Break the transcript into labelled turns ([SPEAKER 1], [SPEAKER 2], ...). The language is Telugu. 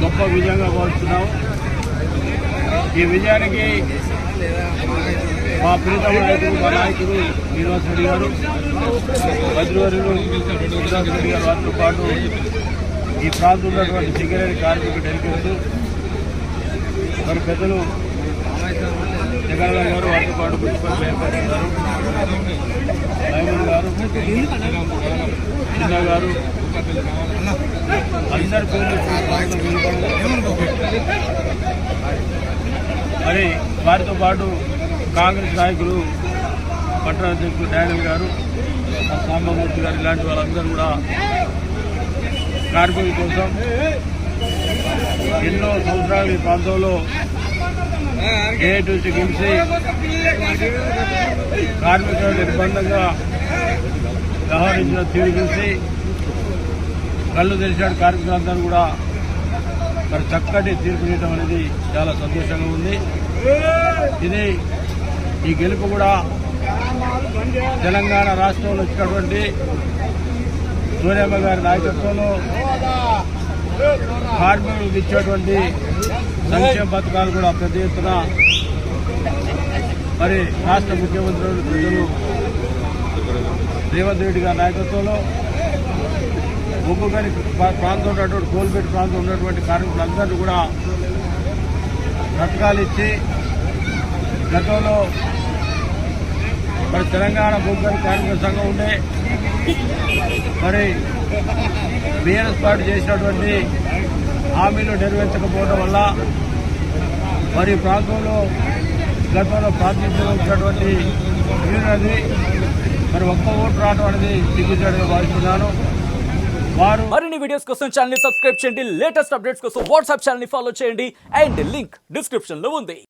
[SPEAKER 1] గొప్ప విజయంగా కోరుతున్నాం ఈ విజయానికి మా ప్రీతమ నాయకుడు మా నాయకుడు శ్రీనివాస్ రెడ్డి గారు వజ్రవరులు శ్రీనివాస్ రెడ్డి గారు వారితో పాటు ఈ ప్రాంతంలో ఉన్నటువంటి సింగరేణి కార్మిక డెలికేట్స్ మరి పెద్దలు జగన్ గారు వారితో పాటు మున్సిపల్ చైర్పర్సన్ గారు గారు అందరి పేర్లు మరి వారితో పాటు కాంగ్రెస్ నాయకులు పట్టణ అధ్యక్షులు డానియల్ గారు సాంబమూర్తి గారు ఇలాంటి వాళ్ళందరూ కూడా కార్మికుల కోసం ఎన్నో సంవత్సరాలు ఈ ప్రాంతంలో ఏఐటీసీ గెలిచి కార్మికులను నిర్బంధంగా వ్యవహరించిన తీరు చూసి కళ్ళు తెలిసిన కార్మికులందరూ కూడా. మరి చక్కటి తీర్పు చేయడం అనేది చాలా సంతోషంగా ఉంది. ఇది ఈ గెలుపు కూడా తెలంగాణ రాష్ట్రంలో వచ్చినటువంటి సూర్యమ్మ గారి నాయకత్వంలో కార్మికులకు ఇచ్చేటువంటి సంక్షేమ పథకాలు కూడా పెద్ద ఎత్తున మరి రాష్ట్ర ముఖ్యమంత్రులు ప్రజలు రేవంత్ రెడ్డి గారి నాయకత్వంలో ఒక్కొక్కరి ప్రాంతం ఉన్నటువంటి కోల్పేట ప్రాంతం ఉన్నటువంటి కార్మికులందరూ కూడా పథకాలు ఇచ్చి గతంలో మరి తెలంగాణ బొగ్గని కార్మిక సంఘం ఉండే మరి బీఆర్ఎస్ పార్టీ చేసినటువంటి హామీలు నెరవేర్చకపోవడం వల్ల మరి ప్రాంతంలో గతంలో ప్రాతినిధ్యం వచ్చినటువంటి యూనియన్ మరి ఒక్క ఓటు రావడం అనేది దిగ్గుజాడుగా భావిస్తున్నాను. వారు
[SPEAKER 2] మరిన్ని వీడియోస్ కోసం ఛానల్ సబ్స్క్రైబ్ చేయండి. లేటెస్ట్ అప్డేట్స్ కోసం వాట్సాప్ ఛానల్ ఫాలో చేయండి. అండ్ లింక్ డిస్క్రిప్షన్లో ఉంది.